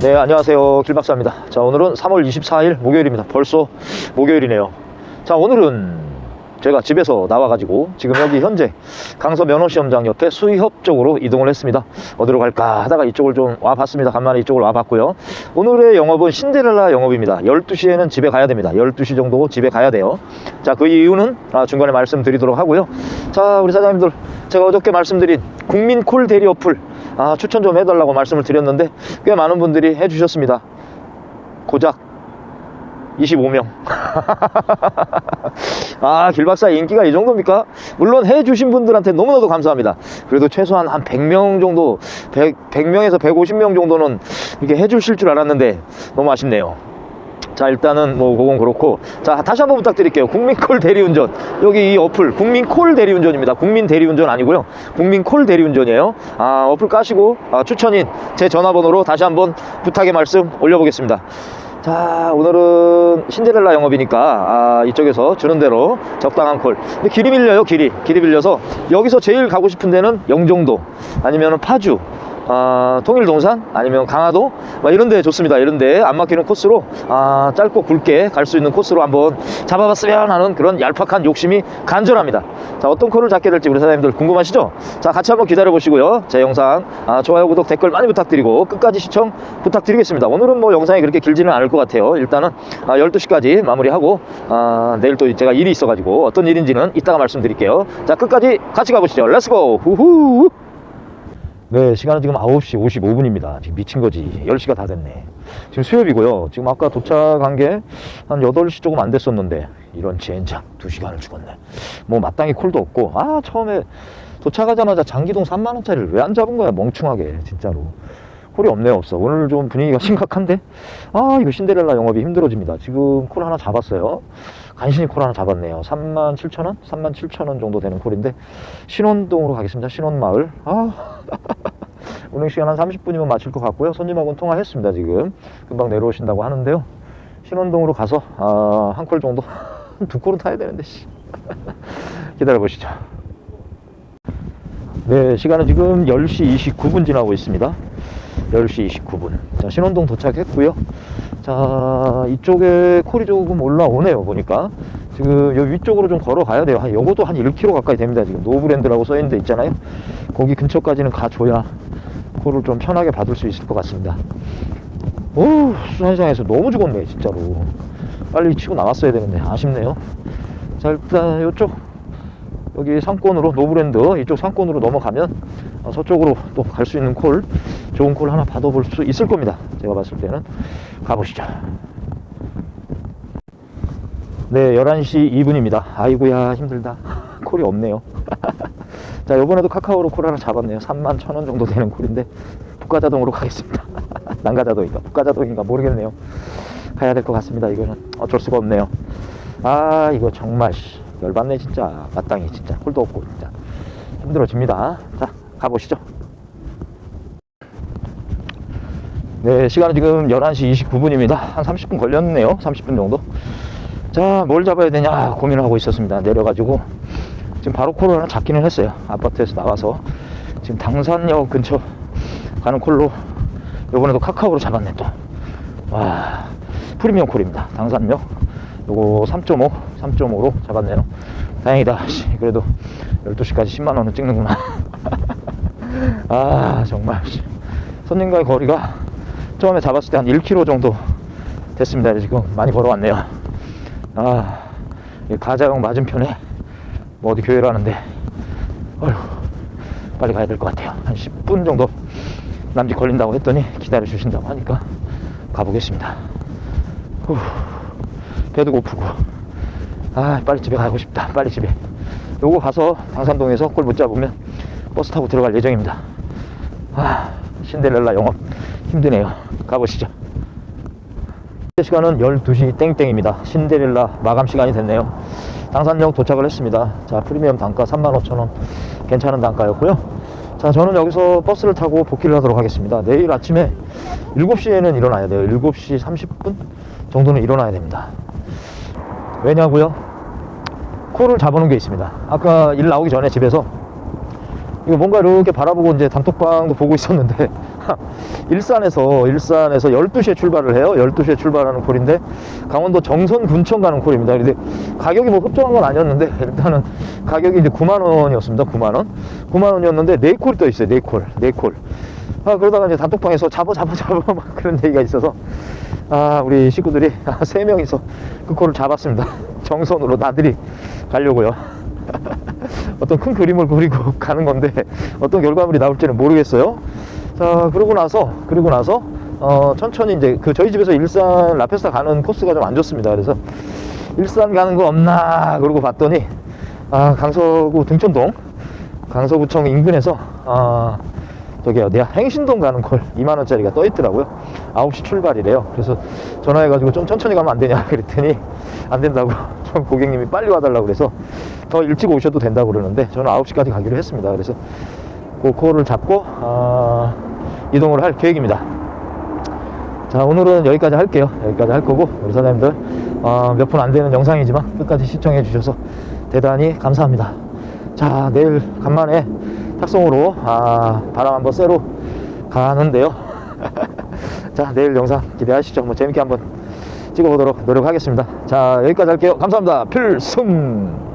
네, 안녕하세요. 길박사입니다. 자, 오늘은 3월 24일 목요일입니다. 벌써 목요일이네요. 자, 오늘은 제가 집에서 나와 가지고 지금 여기 현재 강서 면허시험장 옆에 수협 쪽으로 이동을 했습니다. 어디로 갈까 하다가 이쪽을 좀 와 봤습니다. 간만에 이쪽을 와 봤고요. 오늘의 영업은 신데렐라 영업입니다. 12시에는 집에 가야 됩니다. 12시 정도 집에 가야 돼요. 자, 그 이유는 아, 중간에 말씀드리도록 하고요. 자, 우리 사장님들 제가 어저께 말씀드린 국민 콜 대리 어플 아, 추천 좀 해달라고 말씀을 드렸는데 꽤 많은 분들이 해주셨습니다. 고작 25명. 아, 길박사 인기가 이 정도입니까? 물론 해주신 분들한테 너무나도 감사합니다. 그래도 최소한 한 100명 정도, 100, 100명에서 150명 정도는 이렇게 해주실 줄 알았는데 너무 아쉽네요. 자 일단은 뭐 그건 그렇고. 자 다시 한번 부탁드릴게요. 국민콜 대리운전. 여기 이 어플 국민콜 대리운전입니다. 국민 대리운전 아니고요. 국민콜 대리운전이에요. 아 어플 까시고 아, 추천인 제 전화번호로 다시 한번 부탁의 말씀 올려보겠습니다. 자 오늘은 신데렐라 영업이니까 아, 이쪽에서 주는 대로 적당한 콜. 근데 길이 밀려요 길이. 길이 밀려서 여기서 제일 가고 싶은 데는 영종도 아니면 파주 아, 통일동산? 아니면 강화도? 막 이런 데 좋습니다. 이런 데 안 막히는 코스로 아, 짧고 굵게 갈 수 있는 코스로 한번 잡아봤으면 하는 그런 얄팍한 욕심이 간절합니다. 자 어떤 콜을 잡게 될지 우리 사장님들 궁금하시죠? 자 같이 한번 기다려 보시고요. 제 영상 아, 좋아요 구독 댓글 많이 부탁드리고 끝까지 시청 부탁드리겠습니다. 오늘은 뭐 영상이 그렇게 길지는 않을 것 같아요. 일단은 아, 12시까지 마무리하고 아, 내일 또 제가 일이 있어 가지고 어떤 일인지는 이따가 말씀드릴게요. 자 끝까지 같이 가보시죠. 렛츠고 후후 네, 시간은 지금 9시 55분입니다. 지금 미친 거지. 10시가 다 됐네. 지금 수협이고요. 지금 아까 도착한 게 한 8시 조금 안 됐었는데, 이런 젠장. 2시간을 죽었네. 뭐 마땅히 콜도 없고, 아, 처음에 도착하자마자 장기동 3만원짜리를 왜 안 잡은 거야, 멍충하게. 진짜로. 콜이 없네요, 없어. 오늘 좀 분위기가 심각한데? 아, 이거 신데렐라 영업이 힘들어집니다. 지금 콜 하나 잡았어요. 간신히 콜 하나 잡았네요. 3만 7천 원? 3만 7천 원 정도 되는 콜인데, 신원동으로 가겠습니다. 신원마을. 아. 운행 시간 한 30분이면 마칠 것 같고요. 손님하고는 통화했습니다, 지금. 금방 내려오신다고 하는데요. 신원동으로 가서, 아, 한 콜 정도? 두 콜은 타야 되는데, 씨. 기다려 보시죠. 네, 시간은 지금 10시 29분 지나고 있습니다. 10시 29분. 자, 신원동 도착했고요. 자, 이쪽에 콜이 조금 올라오네요, 보니까. 지금 여기 위쪽으로 좀 걸어가야 돼요. 한, 요것도 한 1km 가까이 됩니다. 지금 노브랜드라고 써있는 데 있잖아요. 거기 근처까지는 가줘야 콜을 좀 편하게 받을 수 있을 것 같습니다. 오, 수산시장에서 너무 죽었네, 진짜로. 빨리 치고 나갔어야 되는데, 아쉽네요. 자, 일단 이쪽 여기 상권으로 노브랜드 이쪽 상권으로 넘어가면 어, 서쪽으로 또 갈 수 있는 콜 좋은 콜 하나 받아볼 수 있을 겁니다. 제가 봤을 때는. 가보시죠. 네 11시 2분입니다. 아이고야 힘들다. 콜이 없네요. 자 요번에도 카카오로 콜 하나 잡았네요. 3만 1000원 정도 되는 콜인데 북가자동으로 가겠습니다. 난가자동인가? 북가자동인가? 모르겠네요. 가야 될 것 같습니다. 이거는 어쩔 수가 없네요. 아 이거 정말 씨, 열받네 진짜. 마땅히 진짜. 콜도 없고 진짜. 힘들어집니다. 자 가보시죠. 네 시간은 지금 11시 29분입니다. 한 30분 걸렸네요. 30분 정도. 자 뭘 잡아야 되냐 고민을 하고 있었습니다. 내려가지고. 지금 바로 콜을 하나 잡기는 했어요. 아파트에서 나와서. 지금 당산역 근처 가는 콜로. 요번에도 카카오로 잡았네 또 와 프리미엄 콜입니다. 당산역. 요거 3.5 3.5로 잡았네요. 다행이다. 씨, 그래도 12시까지 10만원은 찍는구나 아 정말. 씨. 손님과의 거리가 처음에 잡았을 때 한 1km 정도 됐습니다. 지금 많이 걸어왔네요. 아이 가자역 맞은편에 뭐 어디 교회를 하는데 어휴 빨리 가야 될 것 같아요. 한 10분 정도 남짓 걸린다고 했더니 기다려 주신다고 하니까 가보겠습니다. 후. 배도 고프고. 아 빨리 집에 가고 싶다. 빨리 집에. 요거 가서 당산동에서 꼴 못 잡으면 버스 타고 들어갈 예정입니다. 아 신데렐라 영업 힘드네요. 가보시죠. 시간은 12시 땡땡입니다. 신데렐라 마감 시간이 됐네요. 당산역 도착을 했습니다. 자 프리미엄 단가 35,000원. 괜찮은 단가였고요. 자 저는 여기서 버스를 타고 복귀를 하도록 하겠습니다. 내일 아침에 7시에는 일어나야 돼요. 7시 30분 정도는 일어나야 됩니다. 왜냐고요? 콜을 잡아놓은 게 있습니다. 아까 일 나오기 전에 집에서 이거 뭔가 이렇게 바라보고 이제 단톡방도 보고 있었는데 일산에서 일산에서 12시에 출발을 해요. 12시에 출발하는 콜인데 강원도 정선 군청 가는 콜입니다. 근데 가격이 뭐 흡족한 건 아니었는데 일단은 가격이 이제 9만 원이었습니다. 9만 원. 9만 원이었는데 네 콜이 떠 있어요. 네콜네콜. 아 그러다가 이제 단톡방에서 잡아 잡아 잡아 막 그런 얘기가 있어서 아 우리 식구들이 세 명이서 그 콜을 잡았습니다. 정선으로 나들이 가려고요 어떤 큰 그림을 그리고 가는 건데 어떤 결과물이 나올지는 모르겠어요. 자 그러고 나서 그리고 나서 어, 천천히 이제 그 저희 집에서 일산 라페스타 가는 코스가 좀 안 좋습니다. 그래서 일산 가는 거 없나 그러고 봤더니 아 강서구 등촌동 강서구청 인근에서 아 저기 어디야 행신동 가는 콜 2만 원짜리가 떠 있더라고요 9시 출발이래요. 그래서 전화해가지고 좀 천천히 가면 안 되냐 그랬더니 안 된다고 좀 고객님이 빨리 와달라고 그래서 더 일찍 오셔도 된다고 그러는데 저는 9시까지 가기로 했습니다. 그래서 그 콜을 잡고 아, 이동을 할 계획입니다. 자 오늘은 여기까지 할게요. 여기까지 할 거고 우리 사장님들 어, 몇분 안 되는 영상이지만 끝까지 시청해 주셔서 대단히 감사합니다. 자 내일 간만에 탁송으로 아, 바람 한번 쐬러 가는데요 자 내일 영상 기대하시죠? 뭐 재밌게 한번 찍어보도록 노력하겠습니다. 자 여기까지 할게요. 감사합니다. 필승